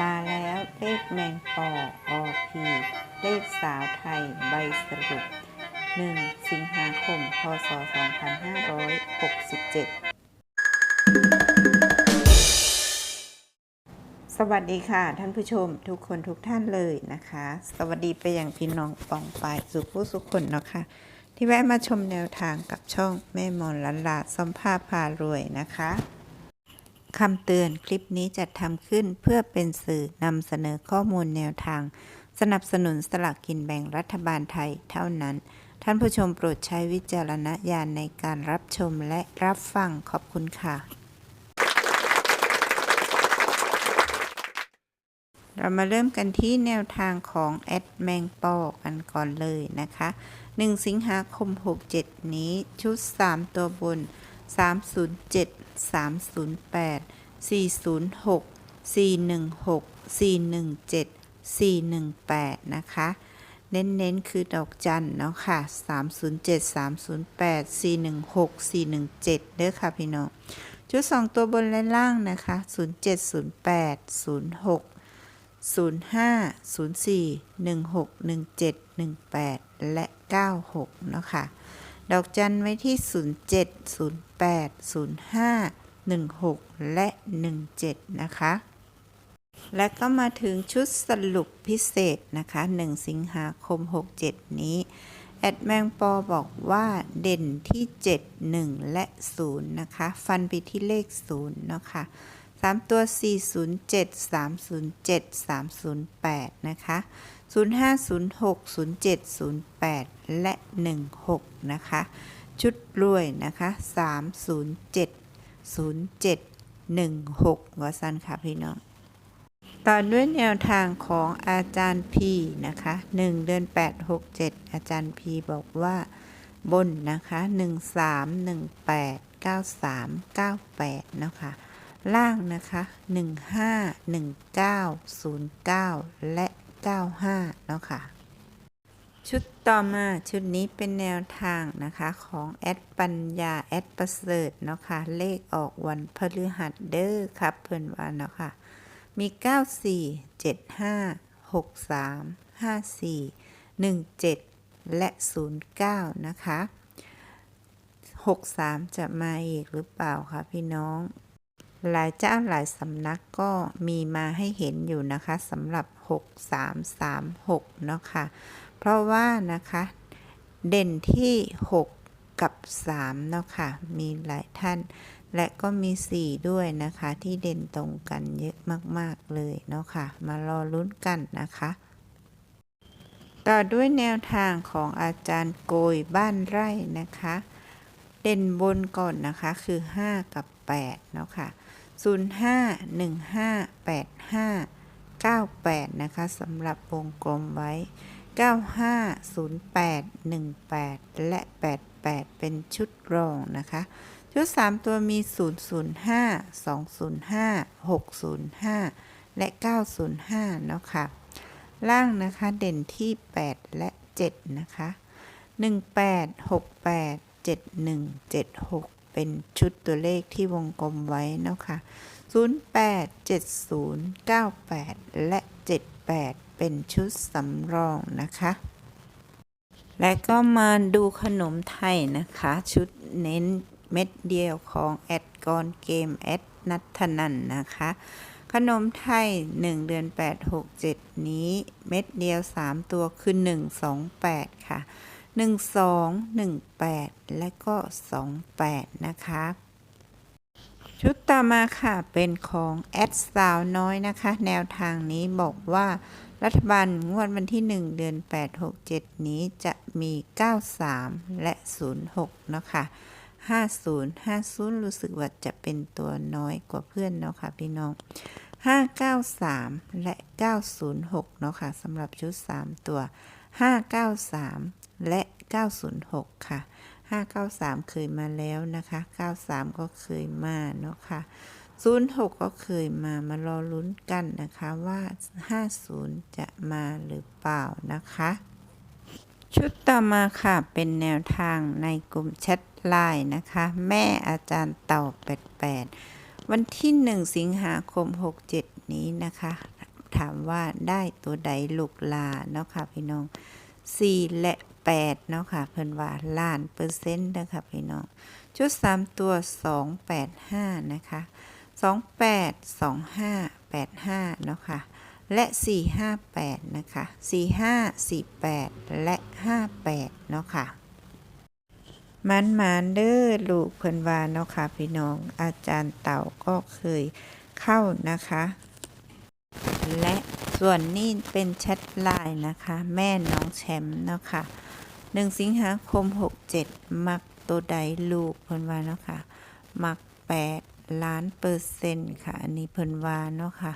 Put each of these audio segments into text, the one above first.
มาแล้วเลขแมงปออพีเลขสาวไทยใบสรุป 1 สิงหาคม พศ 2567 สวัสดีค่ะ ท่านผู้ชมทุกคนทุกท่านเลยนะคะ สวัสดีไปอย่างพี่น้องปองปายสุผู้สุขคนเนาะค่ะที่แวะมาชมแนวทางกับช่องแม่มอนลันลาสัมภาพารวยนะคะ คำเตือนคลิปนี้จัดทำขึ้นเพื่อเป็นสื่อนำเสนอข้อมูลแนวทาง สนับสนุนสลากกินแบ่งรัฐบาลไทยเท่านั้น ท่านผู้ชมโปรดใช้วิจารณญาณในการรับชมและรับฟังขอบคุณค่ะ เรามาเริ่มกันที่แนวทางของแอดแมงปอกันก่อนเลยนะคะ 1 สิงหาคม 67 นี้ชุด 3 ตัวบน 307 308 406 416 417 418 นะคะ เน้นๆ คือดอกจันเนาะค่ะ 307 308 416 417 เด้อค่ะพี่น้อง ชุด 2 ตัวบนและล่างนะคะ 07 08 06 05 04 16 17 18 และ 96 เนาะค่ะ ดอกจันไว้ที่ 07 08 05 16 และ 17 นะคะ และก็มาถึงชุดสรุปพิเศษนะคะ 1 สิงหาคม 67 นี้ แอดแมงปอบอกว่าเด่นที่ 7 1 และ 0 นะคะ ฟันไปที่เลข 0 เนาะค่ะ 3 ตัว 407 307 308 นะคะ 0506 0708 และ 16 นะคะ ชุดรวยนะคะ 307 07 16วาสั้นค่ะพี่น้องต่อด้วยแนวทางของอาจารย์พีนะคะ 1 เดือน 8 6 7 อาจารย์พีบอกว่าบนนะคะ 1 3 1 8 9 3 9 8 นะคะ ล่างนะคะ 1 5 1 9 0 9 และ 95 เนาะค่ะ ชุดต่อมาชุดนี้เป็นแนวทางนะคะของแอดปัญญาแอดประเสริฐเนาะค่ะ เลขออกวันพฤหัสเด้อครับเพื่อนว่าเนาะค่ะ มี 94 75 63 54 17 และ 09 นะคะ 63 จะมาอีกหรือเปล่าคะพี่น้อง หลายเจ้าหลายสำนักก็มีมาให้เห็นอยู่นะคะสำหรับ 6336 เนาะค่ะ เพราะว่านะคะเด่นที่ 6 กับ 3 เนาะค่ะ มีหลายท่าน และก็มี 4 ด้วยนะคะ ที่เด่นตรงกันเยอะมาก ๆ เลยเนาะค่ะ มารอลุ้นกันนะคะ ต่อด้วยแนวทางของอาจารย์โกยบ้านไร่นะคะ เด่นบนก่อนนะคะคือ 5 กับ8เนาะค่ะ05 15 85 98นะคะสำหรับวงกลมไว้ 95 08 18 และ 88 เป็นชุดรองนะคะ ชุด 3 ตัวมี 005 205 605 และ 905เนาะค่ะ ล่างนะคะเด่นที่ 8 และ 7 นะคะ 18 68 71 76 เป็นชุดตัวเลขที่วงกลมไว้เนะคะ08 70 98 และ 78 เป็นชุดสำรองนะคะ และก็มาดูขนมไทยนะคะ ชุดเน้นเม็ดเดียวของแอดกอนเกมแอดนัทนันนะคะ ขนมไทย 1 เดือน 8 6 7 นี้เม็ดเดียว 3 ตัวคือ 1 2 8 ค่ะ 1 2 1 8 และก็ 28 นะคะ ชุดต่อมาค่ะ เป็นของแอดสาวน้อยนะคะ แนวทางนี้บอกว่ารัฐบาลงวดวันที่ 1 เดือน 8 6 7 นี้จะมี 93 และ 06 เนาะค่ะ50 50 รู้สึกว่าจะเป็นตัวน้อยกว่าเพื่อนเนาะค่ะพี่น้อง 593 และ 906 เนาะค่ะสำหรับชุด 3 ตัว 593 และ 906 ค่ะ 593 เคยมาแล้วนะคะ 93 ก็เคยมาเนาะค่ะ 06 ก็เคยมามารอลุ้นกันนะคะว่า 50 จะมาหรือเปล่านะคะ ชุดต่อมาค่ะ เป็นแนวทางในกลุ่มแชทไลน์นะคะ แม่อาจารย์เต่า 88 วันที่ 1 สิงหาคม 67 นี้นะคะ ถามว่าได้ตัวใดลูกลาเนาะค่ะพี่น้อง4และ8เนาะค่ะเพิ่นว่าล้านเปอร์เซ็นต์เด้อค่ะพี่น้องชุด3ตัว285นะคะ28 25 85เนาะค่ะและ 458 นะคะ 45 48 และ 58 เนาะค่ะมันมานเด้อลูกเพิ่นว่าเนาะค่ะพี่น้อง อาจารย์เต่าก็เคยเข้านะคะ และส่วนนี้เป็นแชทไลน์นะคะ แม่น้องแชมป์เนาะค่ะ1สิงหาคม 67 มักตัวใดลูกเพิ่นว่าเนาะค่ะ มัก 8 ล้านเปอร์เซ็นต์ค่ะ อันนี้เพิ่นว่าเนาะค่ะ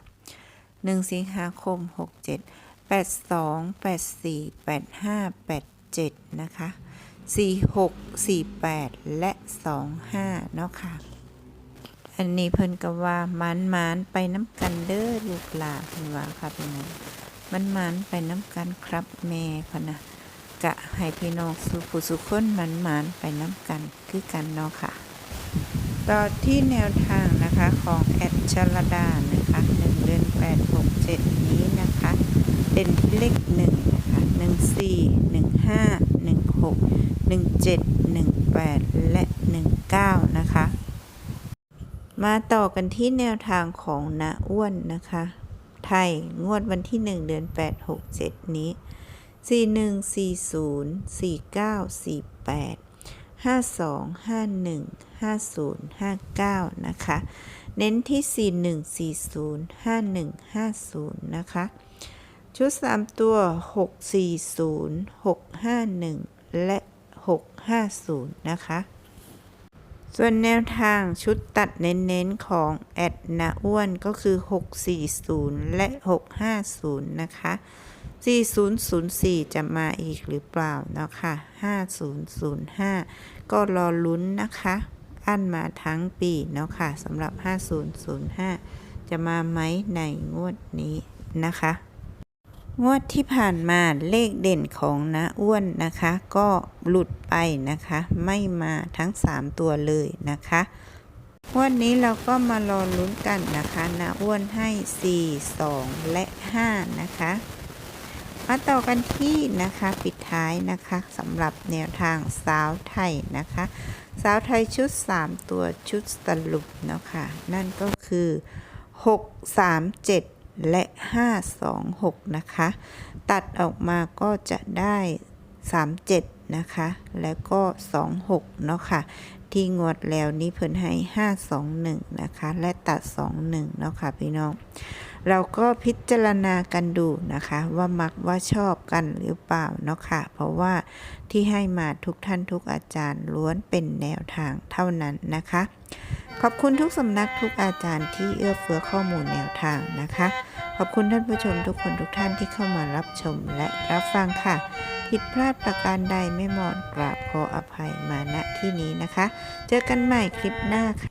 1สิงหาคม 67 82 84 85 87 นะคะ 46 48 และ 25 เนาะค่ะ อันนี้เพิ่นก็ว่ามันมันไปน้ำกันเด้อลูกหลาเพิ่นว่าค่ะพี่น้องมันมันไปน้ำกันครับแม่พะนะกะให้พี่น้องสู่ผู้สุคนมันมันไปน้ำกันคือกันเนาะค่ะ ต่อที่แนวทางนะคะของแอดชลดานะคะ1เดือน8 6 7นี้นะคะ เป็นเลข1นะคะ14 15 16 17 18แปดและ19นะคะ มาต่อกันที่แนวทางของนาอ้วนนะคะ ไทยงวดวันที่ 1 เดือน 8 6 7 นี้ 4140 4948 52 51 50 59 นะคะ เน้นที่ 4140 5150 นะคะ ชุด 3 ตัว 640 651 และ 650 นะคะ ส่วนแนวทางชุดตัดเน้นๆของแอดนาอ้วนก็คือ 640 และ 650 นะคะ 4004 จะมาอีกหรือเปล่าเนาะค่ะ 5005 ก็รอลุ้นนะคะ อันมาทั้งปีเนาะค่ะสำหรับ 5005 จะมาไหมในงวดนี้นะคะ งวดที่ผ่านมาเลขเด่นของน้าอ้วนนะคะ ก็หลุดไปนะคะ ไม่มาทั้ง 3 ตัวเลยนะคะงวันนี้เราก็มารอลุ้นกันนะคะน้าอ้วนให้ 4 2 และ 5 นะคะ มาต่อกันที่นะคะปิดท้ายนะคะสำหรับแนวทางสาวไทยนะคะ สาวไทยชุด 3 ตัวชุดสรุปเนาะค่ะนั่นก็คือ 6 3 7 และ 5 2 6 นะคะ ตัดออกมาก็จะได้ 37 นะคะ แล้วก็ 26 เนาะค่ะ ที่งวดแล้วนี้เพิ่นให้ 521 นะคะ และตัด 21 เนาะค่ะพี่น้อง เราก็พิจารณากันดูนะคะ ว่ามักว่าชอบกันหรือเปล่าเนาะค่ะ เพราะว่าที่ให้มาทุกท่านทุกอาจารย์ล้วนเป็นแนวทางเท่านั้นนะคะ ขอบคุณทุกสำนักทุกอาจารย์ที่เอื้อเฟื้อข้อมูลแนวทางนะคะ ขอบคุณท่านผู้ชมทุกคนทุกท่านที่เข้ามารับชมและรับฟังค่ะ ผิดพลาดประการใดไม่หมอนกราบขออภัยมาณที่นี้นะคะ เจอกันใหม่คลิปหน้าค่ะ